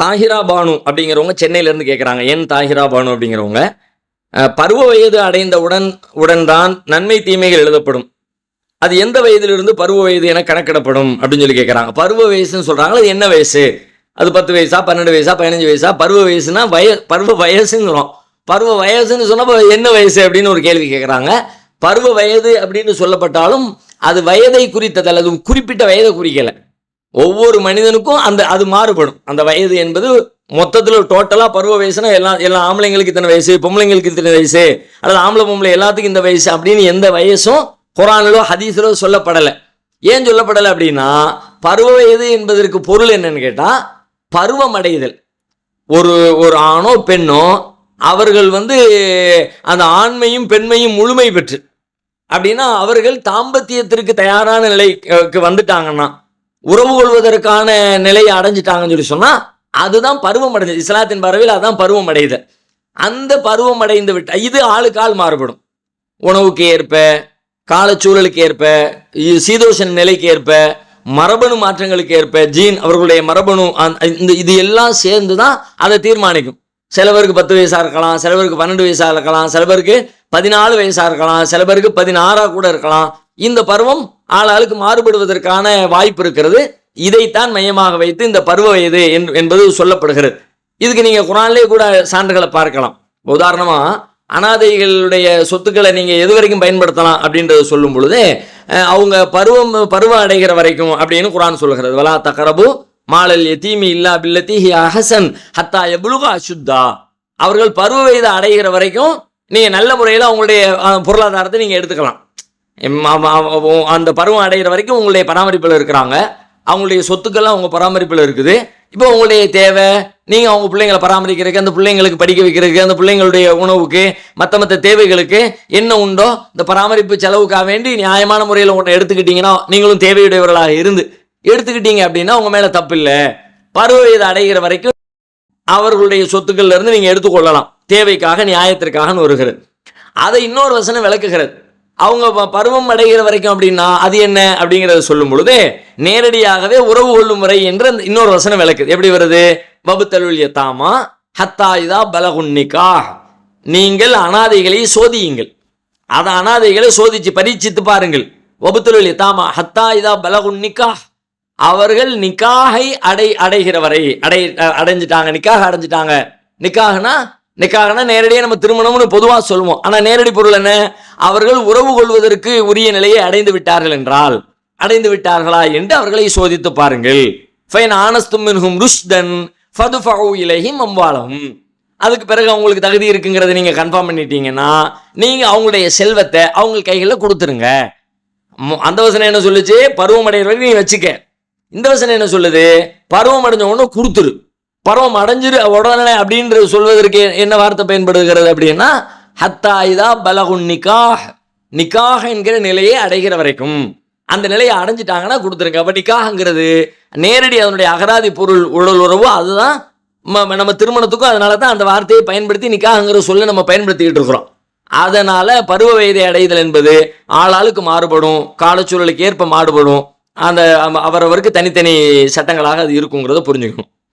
தாஹிரா பானு அப்படிங்கிறவங்க சென்னையிலேருந்து கேட்குறாங்க என் தாஹிரா பானு அப்படிங்கிறவங்க? பருவ வயது அடைந்தவுடன் உடன்தான் நன்மை தீமைகள் எழுதப்படும். அது எந்த வயதிலிருந்து பருவ வயது என கணக்கிடப்படும் அப்படின்னு சொல்லி கேட்குறாங்க பருவ வயசுன்னு சொல்கிறாங்களா அது என்ன வயசு? அது பத்து வயசா பன்னெண்டு வயசா பதினஞ்சு வயசா? பருவ வயசுனா வய பருவ வயசுங்கிறோம். பருவ வயசுன்னு சொன்னால் என்ன வயசு அப்படின்னு ஒரு கேள்வி கேட்குறாங்க பருவ வயது அப்படின்னு சொல்லப்பட்டாலும் அது வயதை குறித்தது அல்லது குறிப்பிட்ட வயதை குறிக்கலை. ஒவ்வொரு மனிதனுக்கும் அந்த அது மாறுபடும். அந்த வயது என்பது மொத்தத்தில் டோட்டலாக பருவ வயசுனா எல்லா எல்லா ஆம்பளைங்களுக்கு இத்தனை வயசு பொம்பளைங்களுக்கு இத்தனை வயசு அல்லது ஆம்பளை பொம்பளை எல்லாத்துக்கும் இந்த வயசு அப்படின்னு எந்த வயசும் குரானிலோ ஹதீஸிலோ சொல்லப்படலை. ஏன் சொல்லப்படலை அப்படின்னா பருவ வயது என்பதற்கு பொருள் என்னன்னு கேட்டால் பருவம் அடைதல். ஒரு ஒரு ஆணோ பெண்ணோ அவர்கள் வந்து அந்த ஆண்மையும் பெண்மையும் முழுமை பெற்று அப்படின்னா அவர்கள் தாம்பத்தியத்திற்கு தயாரான நிலைக்கு வந்துட்டாங்கன்னா உறவு கொள்வதற்கான நிலையை அடைஞ்சிட்டாங்கன்னு சொல்லி சொன்னா அதுதான் பருவம் அடைஞ்சது. இஸ்லாத்தின் பறவையில் அதுதான் பருவம் அடையுது. அந்த பருவம் அடைந்து விட்ட இது ஆளுக்கு ஆள் மாறுபடும். உணவுக்கு ஏற்ப காலச்சூழலுக்கு ஏற்ப சீதோஷன் நிலைக்கு ஏற்ப மரபணு மாற்றங்களுக்கு ஏற்ப ஜீன் அவர்களுடைய மரபணு இந்த இது எல்லாம் சேர்ந்து தான் அதை தீர்மானிக்கும். சில பேருக்கு பத்து வயசாக இருக்கலாம் சில பேருக்கு பன்னெண்டு வயசாக இருக்கலாம் சில பேருக்கு பதினாலு வயசாக இருக்கலாம் சில பேருக்கு பதினாறாக கூட இருக்கலாம் இந்த பருவம் ஆளாளுக்கு மாறுபடுவதற்கான வாய்ப்பு இருக்கிறது. இதைத்தான் மையமாக வைத்து இந்த பருவ வயது என்பது சொல்லப்படுகிறது. இதுக்கு நீங்கள் குரான்லேயே கூட சான்றுகளை பார்க்கலாம். உதாரணமாக அனாதைகளுடைய சொத்துக்களை நீங்கள் எது வரைக்கும் பயன்படுத்தலாம் அப்படின்றத சொல்லும் பொழுது அவங்க பருவம் பருவம் அடைகிற வரைக்கும் அப்படின்னு குரான் சொல்கிறது வலா தகரபு மாலல் எத்தீமி இல்லா பில்லத்தி ஹி அஹசன் ஹத்தா எபுலுகா அசுத்தா. அவர்கள் பருவ வயது அடைகிற வரைக்கும் நீங்கள் நல்ல முறையில் அவங்களுடைய பொருளாதாரத்தை நீங்கள் எடுத்துக்கலாம். அந்த பருவம் அடைகிற வரைக்கும் உங்களுடைய பராமரிப்பில் இருக்கிறாங்க. அவங்களுடைய சொத்துக்கள்லாம் அவங்க பராமரிப்பில் இருக்குது. இப்போ உங்களுடைய தேவை நீங்கள் அவங்க பிள்ளைங்களை பராமரிக்கிறதுக்கு அந்த பிள்ளைங்களுக்கு படிக்க வைக்கிறதுக்கு அந்த பிள்ளைங்களுடைய உணவுக்கு மற்ற மற்ற தேவைகளுக்கு என்ன உண்டோ இந்த பராமரிப்பு செலவுக்காக வேண்டி நியாயமான முறையில் ஒன்று எடுத்துக்கிட்டீங்கன்னா நீங்களும் தேவையுடையவர்களாக இருந்து எடுத்துக்கிட்டீங்க அப்படின்னா உங்கள் மேலே தப்பு இல்லை பருவ வயது அடைகிற வரைக்கும் அவர்களுடைய சொத்துக்கள்லேருந்து நீங்கள் எடுத்துக்கொள்ளலாம். தேவைக்காக நியாயத்திற்காகன்னு வருகிறது. அதை இன்னொரு வசனம் விளக்குகிறது. அவங்க ப- பருவம் அடைகிற வரைக்கும் அப்படின்னா அது என்ன? அப்படிங்கிறத சொல்லும் பொழுது நேரடியாகவே உறவு கொள்ளும் முறை என்று அந்த இன்னொரு வசனம் விளக்குது. எப்படி வருது? வபுத்தலுல் யத்தாமா ஹத்தா இதா நீங்கள் அனாதைகளை சோதியுங்கள். அதை அனாதைகளை சோதிச்சு பரீட்சித்து பாருங்கள். வபுத்தலுல் யத்தாமா ஹத்தா இதா அவர்கள் நிக்காகை அடை அடைகிற வரை அடை அடைஞ்சிட்டாங்க. நிக்காக அடைஞ்சிட்டாங்க. நிக்காகனா நிக்காகனா நேரடியாக நம்ம திருமணம்னு பொதுவாக சொல்லுவோம். ஆனால் நேரடி பொருள் என்ன? அவர்கள் உறவு கொள்வதற்கு உரிய நிலையை அடைந்து விட்டார்கள் என்றால் அடைந்து விட்டார்களா என்று அவர்களை சோதித்து பாருங்கள். ஃபைன் ஆனஸ்தும் மின்ஹும் ருஷ்தன் ஃபதுஃபஉ இலைஹிம் அம்வாலஹும். அதுக்கு பிறகு அவங்களுக்கு தகுதி இருக்குங்கிறத நீங்கள் கன்ஃபார்ம் பண்ணிட்டீங்கன்னா நீங்கள் அவங்களுடைய செல்வத்தை அவங்க கைகளில் கொடுத்துருங்க. அந்த வசனம் என்ன சொல்லுச்சு? பருவம் அடைகிற வரைக்கும் நீ வச்சுக்க. இந்த வசனம் என்ன சொல்லுது? பருவம் அடைஞ்ச உடனே கொடுத்துரு. பருவம் அடைஞ்சிரு உடனே அப்படின்றது சொல்வதற்கு என்ன வார்த்தை பயன்படுகிறது அப்படின்னா ஹத்தா இதா பலகுன் நிக்காஹ் நிக்காஹ் என்கிற நிலையை அடைகிற வரைக்கும். அந்த நிலையை அடைஞ்சிட்டாங்கன்னா கொடுத்துருங்க. அப்போ நிக்காஹ்ங்கிறது நேரடி அதனுடைய அகராதி பொருள் உடல் உறவு அதுதான் நம்ம திருமணத்துக்கும் அதனால தான் அந்த வார்த்தையை பயன்படுத்தி நிக்காஹ்ங்கிற சொல்ல நம்ம பயன்படுத்திக்கிட்டு இருக்கிறோம். அதனால பருவ வயதை அடைதல் என்பது ஆளாளுக்கு மாறுபடும் காலச்சூழலுக்கு ஏற்ப மாறுபடும். அந்த அவ- அவரவருக்கு தனித்தனி சட்டங்களாக அது இருக்குங்கிறத புரிஞ்சுக்கணும்.